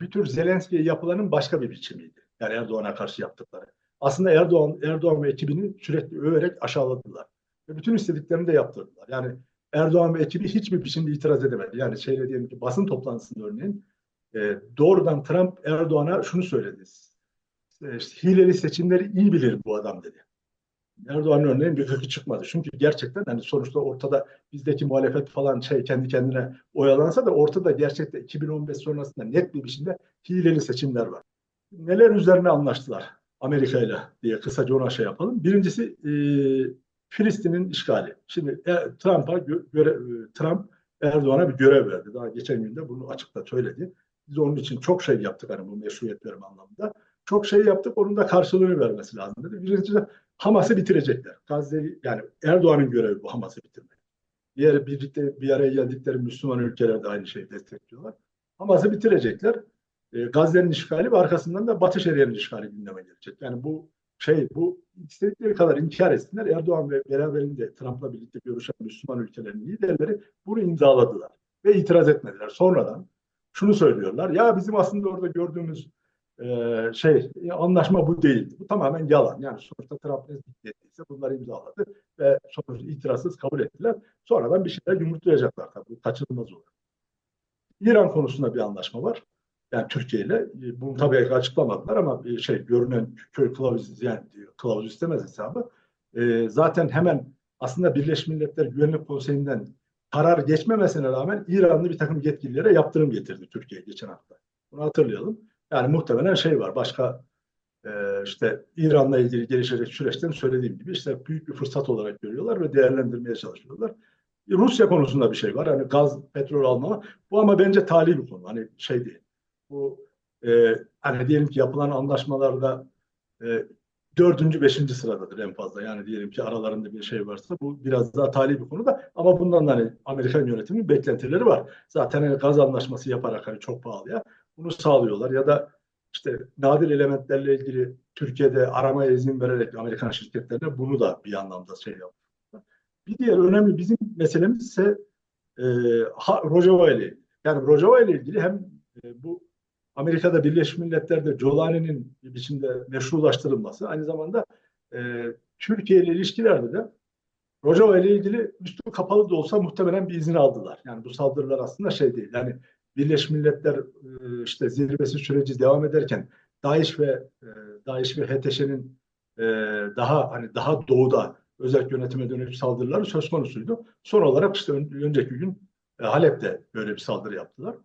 bir tür Zelenski'ye yapılanın başka bir biçimiydi. Yani Erdoğan'a karşı yaptıkları. Aslında Erdoğan, Erdoğan ve ekibini sürekli överek aşağıladılar. Ve bütün istediklerini de yaptırdılar. Yani Erdoğan ve ekibi hiçbir biçimde itiraz edemedi. Yani şeyle diyelim ki basın toplantısında örneğin e, doğrudan Trump Erdoğan'a şunu söyledi. E, işte, hileli seçimleri iyi bilir bu adam dedi. Erdoğan'ın örneğin bir hırkı çıkmadı. Çünkü gerçekten hani sonuçta ortada bizdeki muhalefet falan şey kendi kendine oyalansa da ortada gerçekten 2015 sonrasında net bir biçimde hileli seçimler var. Neler üzerine anlaştılar Amerika ile diye kısaca ona şey yapalım. Birincisi e, Filistin'in işgali. Şimdi e, Trump'a göre e, Trump Erdoğan'a bir görev verdi. Daha geçen günde bunu açıkta söyledi. Biz onun için çok şey yaptık hani bu meşruiyet verme anlamında. Çok şey yaptık. Onun da karşılığını vermesi lazım dedi. Birincisi Hamas'ı bitirecekler. Gazze'yi yani Erdoğan'ın görevi bu Hamas'ı bitirmek. Diğer birlikte bir araya geldikleri Müslüman ülkeler de aynı şeyi destekliyorlar. Hamas'ı bitirecekler. E, Gazze'nin işgali ve arkasından da Batı Şeria'nın işgali gündeme gelecek. Yani bu şey bu istedikleri kadar inkar etsinler. Erdoğan ve beraberinde Trump'la birlikte görüşen Müslüman ülkelerin liderleri bunu imzaladılar ve itiraz etmediler. Sonradan şunu söylüyorlar. Ya bizim aslında orada gördüğümüz e, şey anlaşma bu değildi. Bu tamamen yalan. Yani sonuçta Trump ne ettiyse bunları imzaladı ve sonuçta itirazsız kabul ettiler. Sonradan bir şeyler yumurtlayacaklar tabii. Kaçınılmaz olur. İran konusunda bir anlaşma var. Yani Türkiye ile bunu tabii açıklamadılar ama bir şey görünen köy kılavuz yani kılavuz istemez hesabı. E, zaten hemen aslında Birleşmiş Milletler Güvenlik Konseyi'nden karar geçmemesine rağmen İranlı bir takım yetkililere yaptırım getirdi Türkiye geçen hafta. Bunu hatırlayalım. Yani muhtemelen şey var başka e, işte İran'la ilgili gelişecek süreçten söylediğim gibi işte büyük bir fırsat olarak görüyorlar ve değerlendirmeye çalışıyorlar. Rusya konusunda bir şey var. Hani gaz, petrol alma. Bu ama bence tali bir konu. Hani şey değil. Bu e, hani diyelim ki yapılan anlaşmalarda e, dördüncü, beşinci sıradadır en fazla. Yani diyelim ki aralarında bir şey varsa bu biraz daha tali bir konu da ama bundan da hani Amerikan yönetiminin beklentileri var. Zaten hani gaz anlaşması yaparak hani çok pahalıya bunu sağlıyorlar ya da işte nadir elementlerle ilgili Türkiye'de aramaya izin vererek Amerikan şirketlerine bunu da bir anlamda şey yapıyorlar. Bir diğer önemli bizim meselemiz ise e, Rojava ile yani Rojava ile ilgili hem e, bu Amerika'da Birleşmiş Milletler'de Jolani'nin bir biçimde meşrulaştırılması aynı zamanda e, Türkiye ile ilişkilerde de Rojava ile ilgili üstü kapalı da olsa muhtemelen bir izin aldılar. Yani bu saldırılar aslında şey değil. Yani Birleşmiş Milletler e, işte zirvesi süreci devam ederken DAEŞ ve e, DAEŞ ve HTŞ'nin e, daha hani daha doğuda özel yönetime dönük saldırıları söz konusuydu. Son olarak işte önceki gün Halep'te böyle bir saldırı yaptılar.